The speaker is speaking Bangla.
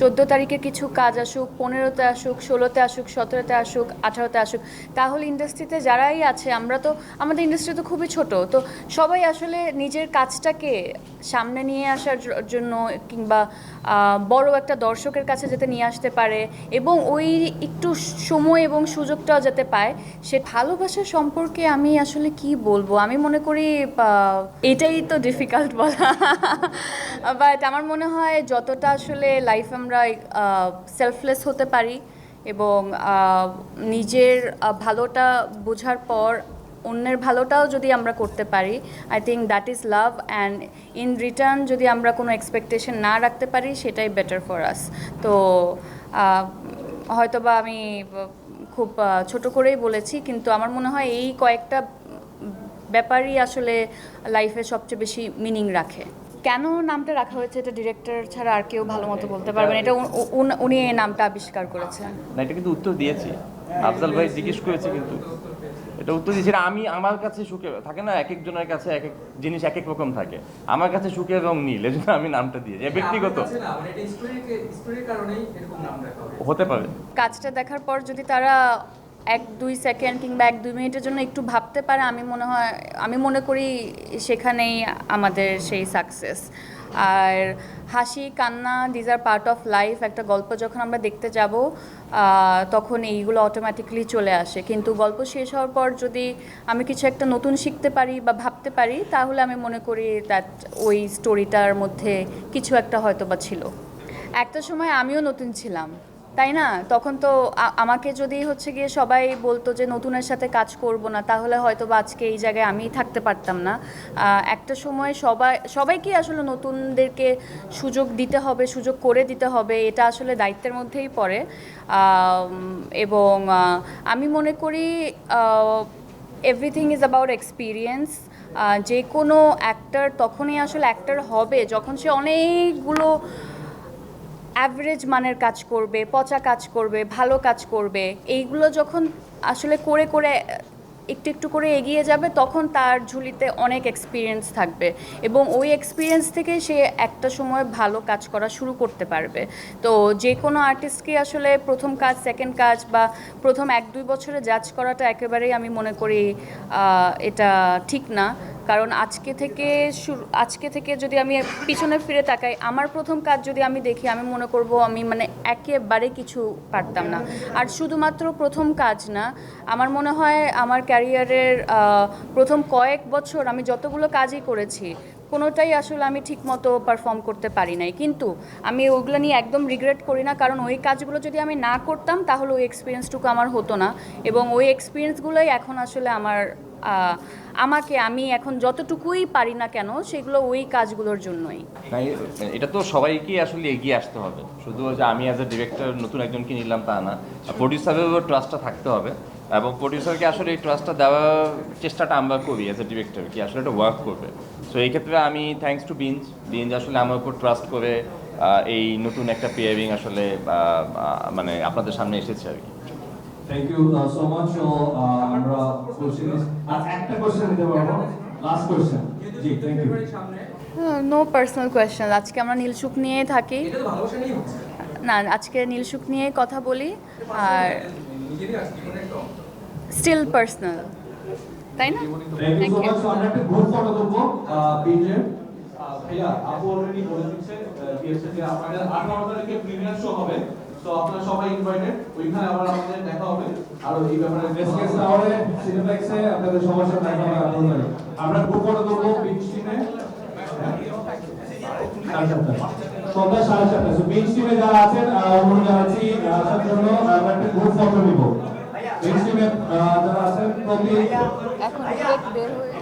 চোদ্দ তারিখে কিছু কাজ আসুক, পনেরোতে আসুক, ষোলোতে আসুক, সতেরোতে আসুক, আঠারোতে আসুক, তাহলে ইন্ডাস্ট্রিতে যারাই আছে, আমরা তো, আমাদের ইন্ডাস্ট্রি তো খুবই ছোট, তো সবাই আসলে নিজের কাজটাকে সামনে নিয়ে আসার জন্য কিংবা বড় একটা দর্শকের কাছে যাতে নিয়ে আসতে পারে এবং ওই একটু সময় এবং সুযোগটাও যাতে পায়, সে ভালোবাসা সম্পর্কে আমি আসলে কি বলব? আমি মনে করি এটাই তো ডিফিকাল্ট বলা। বাট আমার মনে হয় যতটা আসলে লাইফ আমরা সেলফলেস হতে পারি এবং নিজের ভালোটা বোঝার পর অন্যের ভালোটাও যদি আমরা করতে পারি I think that is love and in return যদি আমরা কোনো এক্সপেকটেশন না রাখতে পারি সেটাই বেটার ফর আস তো হয়তোবা আমি খুব ছোট করেই বলেছি কিন্তু আমার মনে হয় এই কয়েকটা ব্যাপারই আসলে লাইফে সবচেয়ে বেশি মিনিং রাখে। কেন নামটা রাখা হয়েছে? এটা ডিরেক্টর ছাড়া আর কেউ ভালো মতো বলতে পারবেন এটা উনি এই নামটা আবিষ্কার করেছেন। না এটা কিন্তু উত্তর দিয়েছি। আফজাল ভাই জিজ্ঞেস করেছে কিন্তু। এটা উত্তর দিয়েছি আমি আমার কাছে সুখে থাকে না এক একজনের কাছে এক এক জিনিস এক এক রকম থাকে। আমার কাছে সুখের রং নীল এজন্য আমি নামটা দিয়েছি। এ ব্যক্তিগত। মানে। হতে পারে। কাজটা দেখার পর যদি তারা এক দুই সেকেন্ড কিংবা এক দুই মিনিটের জন্য একটু ভাবতে পারে আমি মনে হয় আমি মনে করি সেখানেই আমাদের সেই সাকসেস আর হাসি, কান্না these are part of life একটা গল্প যখন আমরা দেখতে যাব তখন এইগুলো অটোমেটিকলি চলে আসে। কিন্তু গল্প শেষ হওয়ার পর যদি আমি কিছু একটা নতুন শিখতে পারি বা ভাবতে পারি, তাহলে আমি মনে করি দ্যাট ওই স্টোরিটার মধ্যে কিছু একটা হয়তো বা ছিল। একটা সময় আমিও নতুন ছিলাম। তাই না? তখন তো আমাকে যদি হচ্ছে গিয়ে সবাই বলতো যে নতুনের সাথে কাজ করব না, তাহলে হয়তো বা আজকে এই জায়গায় আমি থাকতে পারতাম না। একটা সময় সবাই, সবাইকে আসলে নতুনদেরকে সুযোগ দিতে হবে, সুযোগ করে দিতে হবে, এটা আসলে দায়িত্বের মধ্যেই পড়ে। এবং আমি মনে করি এভরিথিং ইজ অ্যাবাউট এক্সপিরিয়েন্স যে কোনো অ্যাক্টার তখনই আসলে অ্যাক্টার হবে, যখন সে অনেকগুলো অ্যাভারেজ মানের কাজ করবে, পচা কাজ করবে, ভালো কাজ করবে, এইগুলো যখন আসলে করে করে, একটু একটু করে এগিয়ে যাবে, তখন তার ঝুলিতে অনেক এক্সপিরিয়েন্স থাকবে এবং ওই এক্সপিরিয়েন্স থেকে সে একটা সময় ভালো কাজ করা শুরু করতে পারবে। তো যে কোনো আর্টিস্টকে আসলে প্রথম কাজ সেকেন্ড কাজ বা প্রথম এক দুই বছরে জাজ করাটা একেবারেই আমি মনে করি এটা ঠিক না। কারণ আজকে থেকে শুরু, আজকে থেকে যদি আমি পিছনে ফিরে তাকাই, আমার প্রথম কাজ যদি আমি দেখি, আমি মনে করব আমি মানে একেবারে কিছু পারতাম না। আর শুধুমাত্র প্রথম কাজ না, আমার মনে হয় আমার ক্যারিয়ারের প্রথম কয়েক বছর আমি যতগুলো কাজই করেছি, কোনোটাই আসলে আমি ঠিকমতো পারফর্ম করতে পারি নাই। কিন্তু আমি ওগুলো নিয়ে একদম রিগ্রেট করি না, কারণ ওই কাজগুলো যদি আমি না করতাম, তাহলে ওই এক্সপিরিয়েন্সটুকু আমার হতো না। এবং ওই এক্সপিরিয়েন্সগুলোই এখন আসলে আমার আমাকে আমি এখন যতটুকুই পারি না কেন, সেগুলো ওই কাজগুলোর জন্যই। এটা তো সবাইকে আসলে এগিয়ে আসতে হবে। শুধু যে আমি অ্যাজ এ ডিরেক্টর নতুন একজনকে নিলাম তা না। প্রডিউসারেরও ট্রাস্টটা থাকতে হবে। এবং প্রডিউসারকে আসলে এই ট্রাস্টটা দেওয়ার চেষ্টাটা আমরা করি অ্যাজ এ ডিরেক্টর কি আসলে এটা ওয়ার্ক করবে। সো এই ক্ষেত্রে আমি থ্যাঙ্কস টু বিঞ্জ বিঞ্জ আসলে আমার উপর ট্রাস্ট করে এই নতুন একটা পেয়ারিং আসলে মানে আপনাদের সামনে এসেছে আর কি। থ্যাংক ইউ সো মাচ আমরা কোশ্চেন আর একটা কোশ্চেন নিতে পারব। Last question G thank you no personal question আজকে আমরা নীলসুখ নিয়ে থাকি। না আজকে নীলসুখ নিয়ে কথা বলি। আর। স্টিল পার্সোনাল তাই না? Thank you Thank so you. Much আমরা একটা গ্রুপ ফটো দেবো বিজে ভাইয়া আপু অলরেডি বলে দিয়েছে যে 18 তারিখে প্রিমিয়ার শো হবে। তো আপনারা সবাই ইনভাইটেড ওইখানে আবার আমাদের দেখা হবে। আর এই ব্যাপারে এসকেএস টাওয়ারে সিনেপ্লেক্সে আপনাদের সবার সাথে দেখা হবে 18 তারিখ আমরা গ্রুপ ফটো দেবো বিচ টিমে সন্ধ্যা সাড়ে চারটা সো বিচ টিমে যারা আছেন অনুরোধ জানাচ্ছি আসার জন্য আমরা একটা গ্রুপ ফটো নিব। বিচ টিমে যারা আছেন প্রতি এখন বের হয়ে